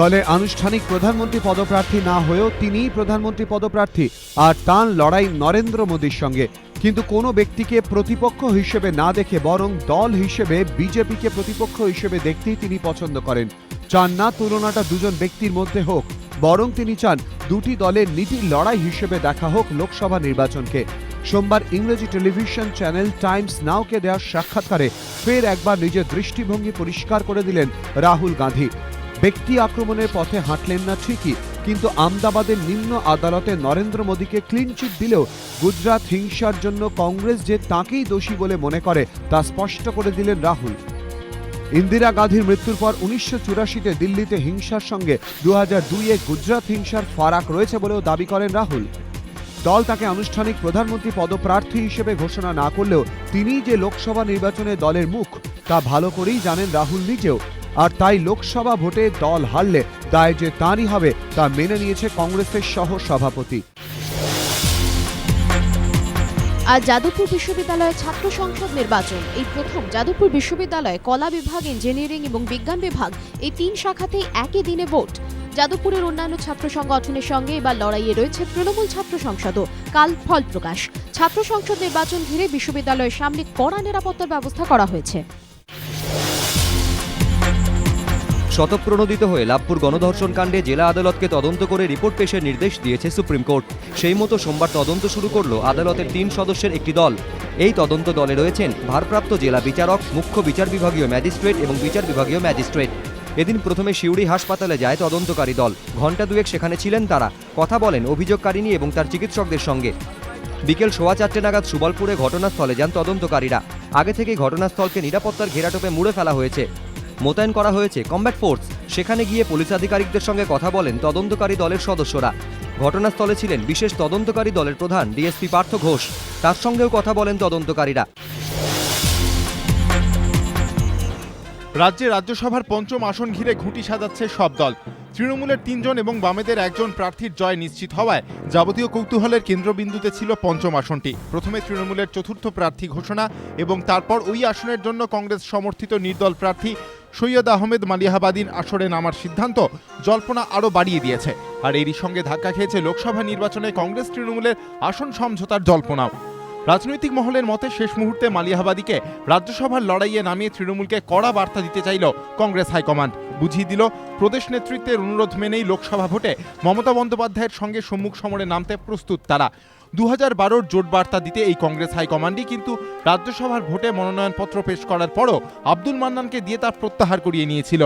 দলের আনুষ্ঠানিক প্রধানমন্ত্রী পদপ্রার্থী না হয়েও তিনিই প্রধানমন্ত্রী পদপ্রার্থী আর তাঁর লড়াই নরেন্দ্র মোদীর সঙ্গে। কিন্তু কোনো ব্যক্তিকে প্রতিপক্ষ হিসেবে না দেখে বরং দল হিসেবে বিজেপিকে প্রতিপক্ষ হিসেবে দেখতেই তিনি পছন্দ করেন। চান না তুলনাটা দুজন ব্যক্তির মধ্যে হোক, বরং তিনি চান দুটি দলের নীতি লড়াই হিসেবে দেখা হোক লোকসভা নির্বাচনকে। সোমবার ইংরেজি টেলিভিশন চ্যানেল টাইমস নাওকে দেওয়া সাক্ষাৎকারে ফের একবার নিজের দৃষ্টিভঙ্গি পরিষ্কার করে দিলেন রাহুল গান্ধী। ব্যক্তি আক্রমণের পথে হাঁটলেন না ঠিকই, কিন্তু আমদাবাদের নিম্ন আদালতে নরেন্দ্র মোদীকে ক্লিন চিট দিলেও গুজরাট হিংসার জন্য কংগ্রেস যে তাঁকেই দোষী বলে মনে করে, তা স্পষ্ট করে দিলেন রাহুল। ইন্দিরা গান্ধীর মৃত্যুর পর উনিশশো চুরাশিতে দিল্লিতে হিংসার সঙ্গে দু হাজার দুইয়ে গুজরাট হিংসার ফারাক রয়েছে বলেও দাবি করেন রাহুল। দল তাকে আনুষ্ঠানিক প্রধানমন্ত্রী পদপ্রার্থী হিসেবে ঘোষণা না করলেও তিনি যে লোকসভা নির্বাচনে দলের মুখ, তা ভালো করেই জানেন রাহুল নিজেও। আর তাই লোকসভা ভোটে দল হারলে দায় যে তাঁরই হবে, তা মেনে নিয়েছে কংগ্রেসের সহ সভাপতি আজ যাদবপুর বিশ্ববিদ্যালয়ের ছাত্র সংসদ নির্বাচন। এই প্রথম যাদবপুর বিশ্ববিদ্যালয়ে কলা বিভাগ, ইঞ্জিনিয়ারিং এবং বিজ্ঞান বিভাগ এই তিন শাখাতেই একই দিনে ভোট। যাদবপুরের অন্যান্য ছাত্র সংগঠনের সঙ্গে এবার লড়াইয়ে রয়েছে তৃণমূল ছাত্র সংসদও। কাল ফল প্রকাশ। ছাত্র সংসদ নির্বাচন ঘিরে বিশ্ববিদ্যালয়ের সামনে কড়া নিরাপত্তার ব্যবস্থা করা হয়েছে। শতপ্রণোদিত হয়ে লাভপুর গণধর্ষণ কাণ্ডে জেলা আদালতকে তদন্ত করে রিপোর্ট পেশের নির্দেশ দিয়েছে সুপ্রিম কোর্ট। সেই মতো সোমবার তদন্ত শুরু করল আদালতের তিন সদস্যের একটি দল। এই তদন্ত দলে রয়েছেন ভারপ্রাপ্ত জেলা বিচারক, মুখ্য বিচার বিভাগীয় ম্যাজিস্ট্রেট এবং বিচার বিভাগীয় ম্যাজিস্ট্রেট। এদিন প্রথমে শিউড়ি হাসপাতালে যায় তদন্তকারী দল। ঘণ্টা দুয়েক সেখানে ছিলেন তারা। কথা বলেন অভিযোগকারিনী এবং তার চিকিৎসকদের সঙ্গে। বিকেল সোয়া চারটে নাগাদ সুবলপুরে ঘটনাস্থলে যান তদন্তকারীরা। আগে থেকে ঘটনাস্থলকে নিরাপত্তার ঘেরাটোপে মুড়ে ফেলা হয়েছে। মোতায়েন করা হয়েছে কমব্যাট ফোর্স। সেখানে গিয়ে পুলিশ আধিকারিকদের সঙ্গে কথা বলেন তদন্তকারী দলের সদস্যরা। ঘটনাস্থলে ছিলেন বিশেষ তদন্তকারী দলের প্রধান ডিএসপি পার্থ ঘোষ। তার সঙ্গেও কথা বলেন তদন্তকারীরা। রাজ্যে রাজ্যসভার পঞ্চম আসন ঘিরে ঘুঁটি সাজাচ্ছে সব দল। তৃণমূলের তিনজন এবং বামেদের একজন প্রার্থীর জয় নিশ্চিত হওয়ায় যাবতীয় কৌতূহলের কেন্দ্রবিন্দুতে ছিল পঞ্চম আসনটি। প্রথমে তৃণমূলের চতুর্থ প্রার্থী ঘোষণা এবং তারপর ওই আসনের জন্য কংগ্রেস সমর্থিত নির্দল প্রার্থী সৈয়দ আহমেদ মালিহাবাদিন আসরে নামার সিদ্ধান্ত জল্পনা আরও বাড়িয়ে দিয়েছে। আর এরই সঙ্গে ধাক্কা খেয়েছে লোকসভা নির্বাচনে কংগ্রেস তৃণমূলের আসন সমঝোতার জল্পনাও। রাজনৈতিক মহলের মতে শেষ মুহূর্তে মালিয়াবাদীকে রাজ্যসভার লড়াইয়ে নামিয়ে তৃণমূলকে কড়া বার্তা দিতে চাইল কংগ্রেস হাইকমান্ড। বুঝিয়ে দিল, প্রদেশ নেতৃত্বের অনুরোধ মেনেই লোকসভা ভোটে মমতা বন্দ্যোপাধ্যায়ের সঙ্গে সম্মুখ সমরে নামতে প্রস্তুত তারা। দু হাজার বারোর জোট বার্তা দিতে এই কংগ্রেস হাইকমান্ডই কিন্তু রাজ্যসভার ভোটে মনোনয়নপত্র পেশ করার পরও আব্দুল মান্নানকে দিয়ে তা প্রত্যাহার করিয়ে নিয়েছিল।